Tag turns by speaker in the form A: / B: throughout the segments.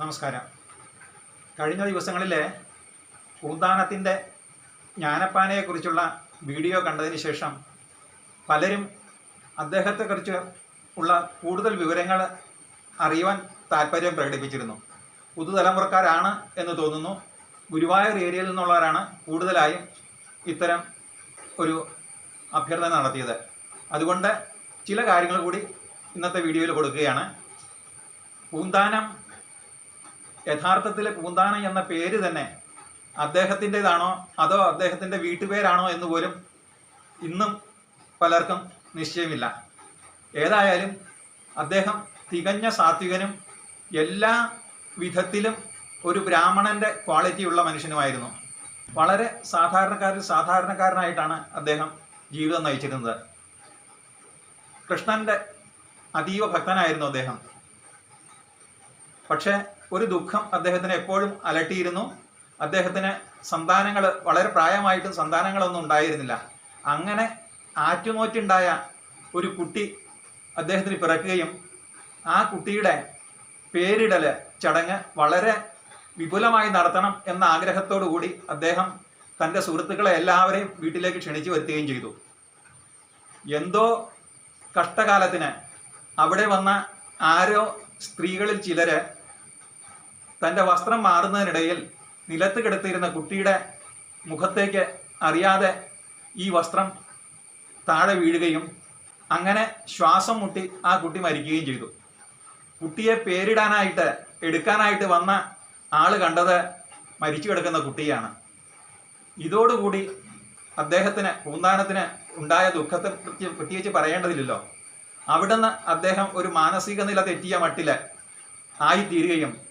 A: നമസ്കാരം. കഴിഞ്ഞ ദിവസങ്ങളിലെ പൂന്താനത്തിന്റെ ജ്ഞാനപ്പാനയെക്കുറിച്ചുള്ള വീഡിയോ കണ്ടതിന് ശേഷം പലരും അദ്ദേഹത്തെക്കുറിച്ച് ഉള്ള കൂടുതൽ വിവരങ്ങൾ അറിയുവാൻ താല്പര്യം പ്രകടിപ്പിച്ചിരുന്നു. പുതുതലമുറക്കാരാണ് എന്ന് തോന്നുന്നു. ഗുരുവായൂർ ഏരിയയിൽ നിന്നുള്ളവരാണ് കൂടുതലായും ഇത്തരം ഒരു അഭ്യർത്ഥന നടത്തിയത്. അതുകൊണ്ട് ചില കാര്യങ്ങൾ കൂടി ഇന്നത്തെ വീഡിയോയിൽ കൊടുക്കുകയാണ്. പൂന്താനം യഥാർത്ഥത്തിൽ പൂന്താനം എന്ന പേര് തന്നെ അദ്ദേഹത്തിന്റെതാണോ അതോ അദ്ദേഹത്തിന്റെ വീട്ടുപേരാണോ എന്ന് പോലും ഇന്നും പലർക്കും നിശ്ചയമില്ല. ഏതായാലും അദ്ദേഹം തികഞ്ഞ സാത്വികനും എല്ലാ വിധത്തിലും ഒരു ബ്രാഹ്മണന്റെ ക്വാളിറ്റിയുള്ള മനുഷ്യനുമായിരുന്നു. വളരെ സാധാരണക്കാരിൽ സാധാരണക്കാരനായിട്ടാണ് അദ്ദേഹം ജീവിതം നയിച്ചിരുന്നത്. കൃഷ്ണന്റെ അതീവ ഭക്തനായിരുന്നു അദ്ദേഹം. പക്ഷേ ഒരു ദുഃഖം അദ്ദേഹത്തിന് എപ്പോഴും അലട്ടിയിരുന്നു. അദ്ദേഹത്തിന് സന്താനങ്ങൾ വളരെ പ്രായമായിട്ടും സന്താനങ്ങളൊന്നും ഉണ്ടായിരുന്നില്ല. അങ്ങനെ ആറ്റുനോറ്റുണ്ടായ ഒരു കുട്ടി അദ്ദേഹത്തിന് പിറക്കുകയും ആ കുട്ടിയുടെ പേരിടൽ ചടങ്ങ് വളരെ വിപുലമായി നടത്തണം എന്ന ആഗ്രഹത്തോടു കൂടി അദ്ദേഹം തന്റെ സുഹൃത്തുക്കളെ എല്ലാവരെയും വീട്ടിലേക്ക് ക്ഷണിച്ചു വരുത്തുകയും ചെയ്തു. എന്തോ കഷ്ടകാലത്തിന് അവിടെ വന്ന ആരോ സ്ത്രീകളിൽ ചിലര് തന്റെ വസ്ത്രം മാറുന്നതിനിടയിൽ നിലത്ത് കിടത്തിയിരുന്ന കുട്ടിയുടെ മുഖത്തേക്ക് അറിയാതെ ഈ വസ്ത്രം താഴെ വീഴുകയും അങ്ങനെ ശ്വാസം മുട്ടി ആ കുട്ടി മരിക്കുകയും ചെയ്തു. കുട്ടിയെ പേരിടാനായിട്ട് എടുക്കാനായിട്ട് വന്ന ആൾ കണ്ടത് മരിച്ചു കിടക്കുന്ന കുട്ടിയാണ്. ഇതോടുകൂടി അദ്ദേഹത്തിന് പൂന്താനത്തിന് ഉണ്ടായ ദുഃഖത്തെ പ്രത്യ- പ്രത്യേകിച്ച് പറയേണ്ടതില്ലല്ലോ. അവിടുന്ന് അദ്ദേഹം ഒരു മാനസിക നില തെറ്റിയ മട്ടിൽ ആയിത്തീരുകയും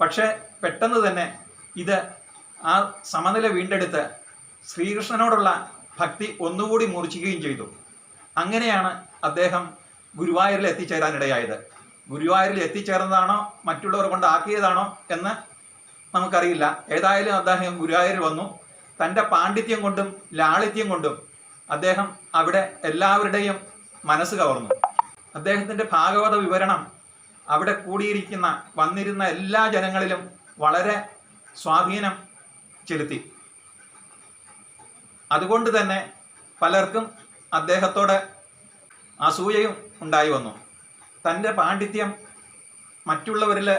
A: പക്ഷെ പെട്ടെന്ന് തന്നെ ഇത് ആ സമനില വീണ്ടെടുത്ത് ശ്രീകൃഷ്ണനോടുള്ള ഭക്തി ഒന്നുകൂടി മൂർച്ഛിക്കുകയും ചെയ്തു. അങ്ങനെയാണ് അദ്ദേഹം ഗുരുവായൂരിൽ എത്തിച്ചേരാനിടയായത്. ഗുരുവായൂരിൽ എത്തിച്ചേർന്നതാണോ മറ്റുള്ളവർ കൊണ്ട് ആക്കിയതാണോ എന്ന് നമുക്കറിയില്ല. ഏതായാലും അദ്ദേഹം ഗുരുവായൂരിൽ വന്നു. തന്റെ പാണ്ഡിത്യം കൊണ്ടും ലാളിത്യം കൊണ്ടും അദ്ദേഹം അവിടെ എല്ലാവരുടെയും മനസ്സ് കവർന്നു. അദ്ദേഹത്തിന്റെ ഭാഗവത വിവരണം അവിടെ കൂടിയിരിക്കുന്ന വന്നിരുന്ന എല്ലാ ജനങ്ങളിലും വളരെ സ്വാധീനം ചെലുത്തി. അതുകൊണ്ട് തന്നെ പലർക്കും അദ്ദേഹത്തോടെ അസൂയയും ഉണ്ടായി വന്നു. തന്റെ പാണ്ഡിത്യം മറ്റുള്ളവരിൽ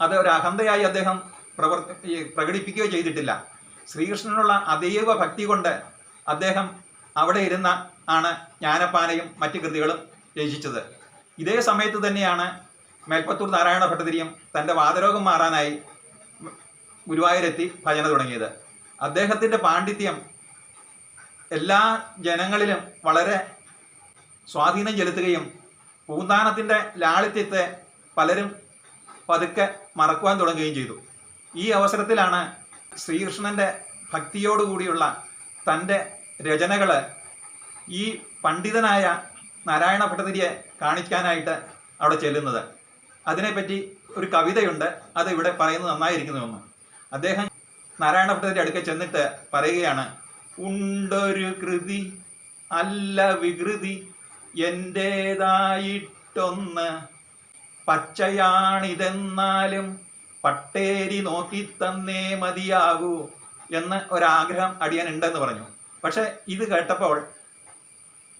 A: അത് ഒരു അഹന്തയായി അദ്ദേഹം പ്രവർത്തി പ്രകടിപ്പിക്കുകയോ ചെയ്തിട്ടില്ല. ശ്രീകൃഷ്ണനുള്ള അതീവ ഭക്തി കൊണ്ട് അദ്ദേഹം അവിടെ ഇരുന്ന ആണ് ജ്ഞാനപ്പാനയും മറ്റു കൃതികളും രചിച്ചത്. ഇതേ സമയത്ത് തന്നെയാണ് മേൽപ്പത്തൂർ നാരായണ ഭട്ടതിരിയും തന്റെ വാതരോഗം മാറാനായി ഗുരുവായൂരെത്തി ഭജന തുടങ്ങിയത്. അദ്ദേഹത്തിന്റെ പാണ്ഡിത്യം എല്ലാ ജനങ്ങളിലും വളരെ സ്വാധീനം ചെലുത്തുകയും പൂന്താനത്തിന്റെ ലാളിത്യത്തെ പലരും പതുക്കെ മറക്കുവാൻ തുടങ്ങുകയും ചെയ്തു. ഈ അവസരത്തിലാണ് ശ്രീകൃഷ്ണന്റെ ഭക്തിയോടുകൂടിയുള്ള തന്റെ രചനകൾ ഈ പണ്ഡിതനായ നാരായണ ഭട്ടതിരിയെ കാണിക്കാനായിട്ട് അവിടെ ചെല്ലുന്നത്. അതിനെപ്പറ്റി ഒരു കവിതയുണ്ട്. അത് ഇവിടെ പറയുന്നത് നന്നായിരിക്കുന്നുവെന്ന്. അദ്ദേഹം നാരായണ അടുക്കൽ അടുക്കെ ചെന്നിട്ട് പറയുകയാണ് ഉണ്ടൊരു കൃതി അല്ല വികൃതി എന്റേതായിട്ടൊന്ന് പച്ചയാണിതെന്നാലും പട്ടേരി നോക്കി തന്നേ മതിയാകൂ എന്ന് ഒരാഗ്രഹം അടിയാനുണ്ടെന്ന് പറഞ്ഞു. പക്ഷെ ഇത് കേട്ടപ്പോൾ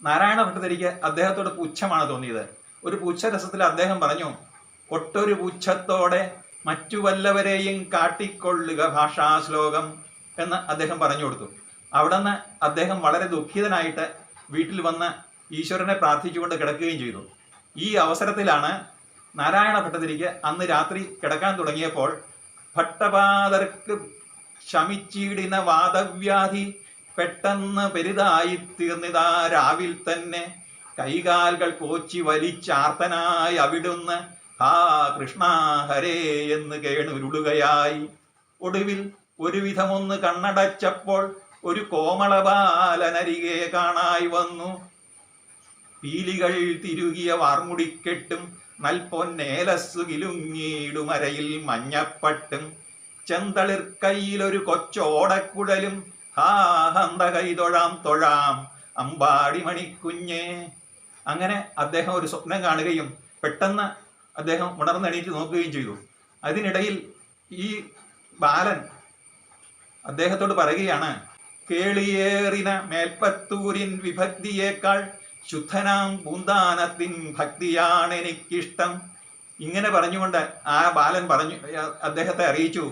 A: നാരായണ ഭട്ടതിരിക്ക് അദ്ദേഹത്തോട് പുച്ഛമാണ് തോന്നിയത്. ഒരു പുച്ഛരസത്തിൽ അദ്ദേഹം പറഞ്ഞു ഒട്ടൊരു പുച്ഛത്തോടെ മറ്റു വല്ലവരെയും കാട്ടിക്കൊള്ളുക ഭാഷാശ്ലോകം എന്ന് അദ്ദേഹം പറഞ്ഞു കൊടുത്തു. അവിടെ നിന്ന് അദ്ദേഹം വളരെ ദുഃഖിതനായിട്ട് വീട്ടിൽ വന്ന് ഈശ്വരനെ പ്രാർത്ഥിച്ചുകൊണ്ട് കിടക്കുകയും ചെയ്തു. ഈ അവസരത്തിലാണ് നാരായണ ഭട്ടതിരിക്ക് അന്ന് രാത്രി കിടക്കാൻ തുടങ്ങിയപ്പോൾ ഭട്ടപാതർക്ക് ശമിച്ചിടിന വാദവ്യാധി പെട്ടെന്ന് പെരുതായി തീർന്നിതാ രാവിൽ തന്നെ കൈകാലുകൾ കോച്ചി വലിച്ചാർത്തനായി അവിടുന്ന് ഹാ കൃഷ്ണ ഹരേ എന്ന് കേണുരുളുകയായി. ഒടുവിൽ ഒരുവിധമൊന്ന് കണ്ണടച്ചപ്പോൾ ഒരു കോമളബാലനരികെ കാണായി വന്നു. പീലികൾ തിരുകിയ വാർമുടിക്കെട്ടും നൽപൊന്നേലസ്സു കിലുങ്ങിയിടുമരയിൽ മഞ്ഞപ്പട്ടും. ചെന്തളിർ കയ്യിലൊരു കൊച്ചോടക്കുഴലും ഹാ ഹന്ത കൈ തൊഴാം തൊഴാം അമ്പാടി മണിക്കുഞ്ഞേ അങ്ങനെ അദ്ദേഹം ഒരു സ്വപ്നം കാണുകയും പെട്ടെന്ന് അദ്ദേഹം ഉണർന്നെണീറ്റ് നോക്കുകയും ചെയ്തു. അതിനിടയിൽ ഈ ബാലൻ അദ്ദേഹത്തോട് പറയുകയാണ് കേളിയേറിന മേൽപ്പത്തൂരിൻ വിഭക്തിയേക്കാൾ ശുദ്ധനാം പൂന്താനത്തിൻ ഭക്തിയാണ് എനിക്കിഷ്ടം. ഇങ്ങനെ പറഞ്ഞുകൊണ്ട് ആ ബാലൻ പറഞ്ഞു അദ്ദേഹത്തെ അറിയിച്ചു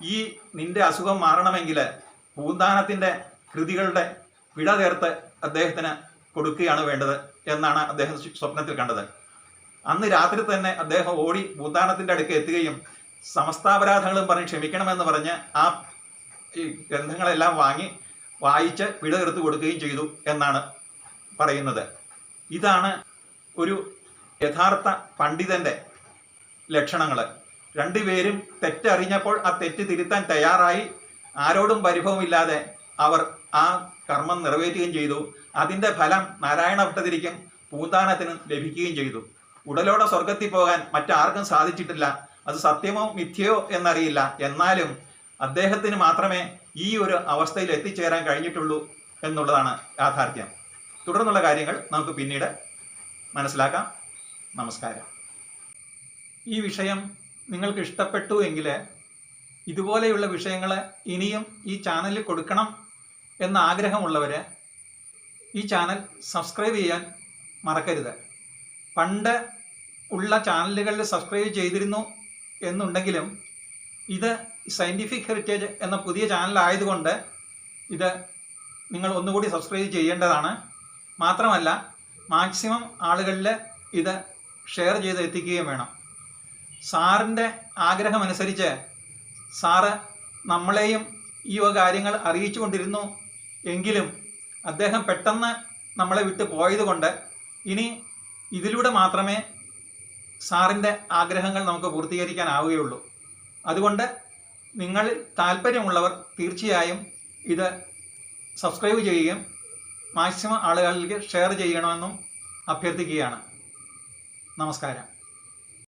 A: ഈ നിന്റെ അസുഖം മാറണമെങ്കിൽ പൂന്താനത്തിന്റെ കൃതികളുടെ വിട ചേർത്ത് അദ്ദേഹത്തിന് കൊടുക്കുകയാണ് വേണ്ടത് എന്നാണ് അദ്ദേഹം സ്വപ്നത്തിൽ കണ്ടത്. അന്ന് രാത്രി തന്നെ അദ്ദേഹം ഓടി ഭൂതാനത്തിന്റെ അടുക്ക് എത്തുകയും സമസ്താപരാധങ്ങളും പറഞ്ഞ് ക്ഷമിക്കണമെന്ന് പറഞ്ഞ് ആ ഈ ഗ്രന്ഥങ്ങളെല്ലാം വാങ്ങി വായിച്ച് പിഴ കൊടുക്കുകയും ചെയ്തു എന്നാണ് പറയുന്നത്. ഇതാണ് ഒരു യഥാർത്ഥ പണ്ഡിതന്റെ ലക്ഷണങ്ങൾ രണ്ടുപേരും തെറ്ററിഞ്ഞപ്പോൾ ആ തെറ്റ് തിരുത്താൻ തയ്യാറായി. ആരോടും പരിഭവമില്ലാതെ അവർ ആ കർമ്മം നിറവേറ്റുകയും ചെയ്തു. അതിന്റെ ഫലം നാരായണ ഭട്ടതിരിക്കും പൂന്താനത്തിനും ലഭിക്കുകയും ചെയ്തു. ഉടലോടെ സ്വർഗത്തിൽ പോകാൻ മറ്റാർക്കും സാധിച്ചിട്ടില്ല. അത് സത്യമോ മിഥ്യയോ എന്നറിയില്ല. എന്നാലും അദ്ദേഹത്തിന് മാത്രമേ ഈ ഒരു അവസ്ഥയിൽ എത്തിച്ചേരാൻ കഴിഞ്ഞിട്ടുള്ളൂ എന്നുള്ളതാണ് യാഥാർത്ഥ്യം. തുടർന്നുള്ള കാര്യങ്ങൾ നമുക്ക് പിന്നീട് മനസ്സിലാക്കാം. നമസ്കാരം. ഈ വിഷയം നിങ്ങൾക്ക് ഇഷ്ടപ്പെട്ടു എങ്കിൽ ഇതുപോലെയുള്ള വിഷയങ്ങൾ ഇനിയും ഈ ചാനലിൽ കൊടുക്കണം എന്ന ആഗ്രഹമുള്ളവർ ഈ ചാനൽ സബ്സ്ക്രൈബ് ചെയ്യാൻ മറക്കരുത്. പണ്ട് ഉള്ള ചാനലുകളിൽ സബ്സ്ക്രൈബ് ചെയ്തിരുന്നു എന്നുണ്ടെങ്കിലും ഇത് സയന്റിഫിക് ഹെറിറ്റേജ് എന്ന പുതിയ ചാനലായതുകൊണ്ട് ഇത് നിങ്ങൾ ഒന്നുകൂടി സബ്സ്ക്രൈബ് ചെയ്യേണ്ടതാണ്. മാത്രമല്ല മാക്സിമം ആളുകളിൽ ഇത് ഷെയർ ചെയ്ത് എത്തിക്കുകയും വേണം. സാറിന്റെ ആഗ്രഹമനുസരിച്ച് സാറ് നമ്മളെയും ഈ വക കാര്യങ്ങൾ അറിയിച്ചു കൊണ്ടിരുന്നു എങ്കിലും അദ്ദേഹം പെട്ടെന്ന് നമ്മളെ വിട്ട് പോയതുകൊണ്ട് ഇനി ഇതിലൂടെ മാത്രമേ സാറിന്റെ ആഗ്രഹങ്ങൾ നമുക്ക് പൂർത്തീകരിക്കാനാവുകയുള്ളൂ. അതുകൊണ്ട് നിങ്ങൾ താല്പര്യമുള്ളവർ തീർച്ചയായും ഇത് സബ്സ്ക്രൈബ് ചെയ്യുകയും മാക്സിമം ആളുകളിലേക്ക് ഷെയർ ചെയ്യണമെന്നും അഭ്യർത്ഥിക്കുകയാണ്. നമസ്കാരം.